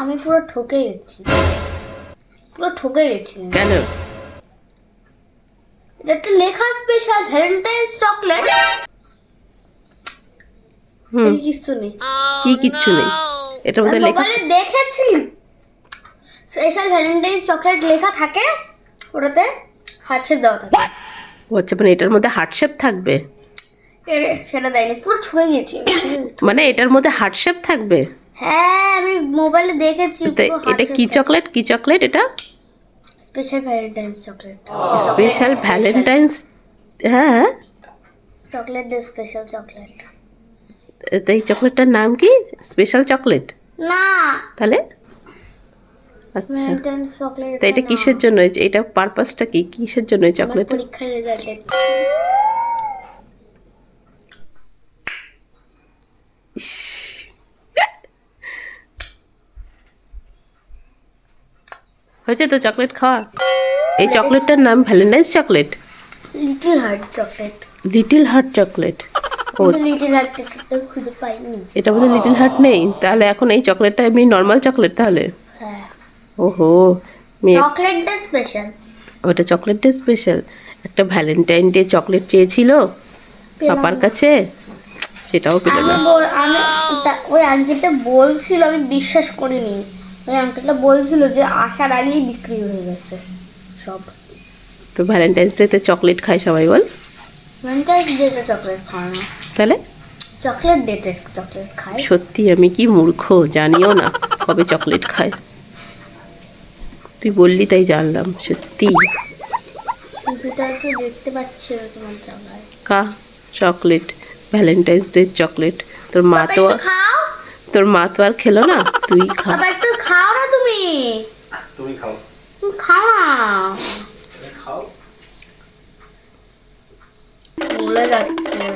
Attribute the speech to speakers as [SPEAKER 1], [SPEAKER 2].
[SPEAKER 1] আমি পুরো ঠকে গেছি। পুরো ঠকে গেছি
[SPEAKER 2] কেন?
[SPEAKER 1] এটাতে লেখা স্পেশাল ভ্যালেন্টাইন্স চকলেট
[SPEAKER 2] হুম।
[SPEAKER 1] এই নেই।
[SPEAKER 2] কি কিচ্ছু নেই? এটার মধ্যে লেখা
[SPEAKER 1] দেখেছি। স্পেশাল ভ্যালেন্টাইন্স চকলেট লেখা থাকে ওটাতে হার্ট শেপ দেওয়া থাকে।
[SPEAKER 2] ও আচ্ছা মানে এটার মধ্যে হার্ট শেপ থাকবে
[SPEAKER 1] সেটা দেয়নি। পুরো ঠকে গেছি
[SPEAKER 2] মানে এটার মধ্যে হার্ট শেপ থাকবে?
[SPEAKER 1] হ্যাঁ আমি মোবাইলে দেখেছি
[SPEAKER 2] তো এটা কি চকলেট? কি চকলেট এটা?
[SPEAKER 1] Special Valentine's chocolate.
[SPEAKER 2] Special Valentine's? হ্যাঁ?
[SPEAKER 1] Chocolate special chocolate.
[SPEAKER 2] তো এই চকলেটটার নাম কি? Special chocolate?
[SPEAKER 1] না।
[SPEAKER 2] তাহলে? আচ্ছা।
[SPEAKER 1] চকলেট
[SPEAKER 2] তো এটা কিসের জন্য এটা পারপাসটা কি? কিসের জন্য চকলেট
[SPEAKER 1] পরীক্ষার রেজাল্ট
[SPEAKER 2] হয়েছে তো চকলেট খাওয়া? এই চকলেটটার নাম Valentine's chocolate
[SPEAKER 1] little heart chocolate
[SPEAKER 2] little heart chocolate ও
[SPEAKER 1] লিটল হার্ট খুঁজে পাইনি।
[SPEAKER 2] এটা মধ্যে লিটিল হার্ট নেই। তাহলে এখন এই চকলেটটা এমনি নর্মাল চকলেট তাহলে?
[SPEAKER 1] হ্যাঁ।
[SPEAKER 2] ওহো
[SPEAKER 1] চকলেট দে স্পেশাল
[SPEAKER 2] ওটা চকলেট ডে স্পেশাল একটা ভ্যালেন্টাইন ডে চকলেট চেয়েছিল পাপার কাছে সেটাও পেল না।
[SPEAKER 1] আমি ওই আঙ্কেলটা বলছিল আমি বিশ্বাস করিনি। ওই আঙ্কেলটা বলছিল যে আসার আগেই বিক্রি হয়ে গেছে সব।
[SPEAKER 2] তো ভ্যালেন্টাইন্স ডেতে চকলেট খায় সবাই বল।
[SPEAKER 1] ভ্যালেন্টাইন্স ডেতে চকলেট খায় না।
[SPEAKER 2] তাহলে?
[SPEAKER 1] চকলেট ডেতে চকলেট খায়।
[SPEAKER 2] সত্যি আমি কি মূর্খ জানিও না কবে চকলেট খায়। তুই বললি তাই জানলাম সত্যি।
[SPEAKER 1] দেখতে পাচ্ছি
[SPEAKER 2] কা? চকলেট ভ্যালেন্টাইন্স ডে চকলেট তোর মা তো তোর মা তো আর খেলো না তুই খা।
[SPEAKER 1] তুমি
[SPEAKER 3] তুমি খাও
[SPEAKER 1] খাও
[SPEAKER 3] খাও।
[SPEAKER 1] ভুলে যাচ্ছে।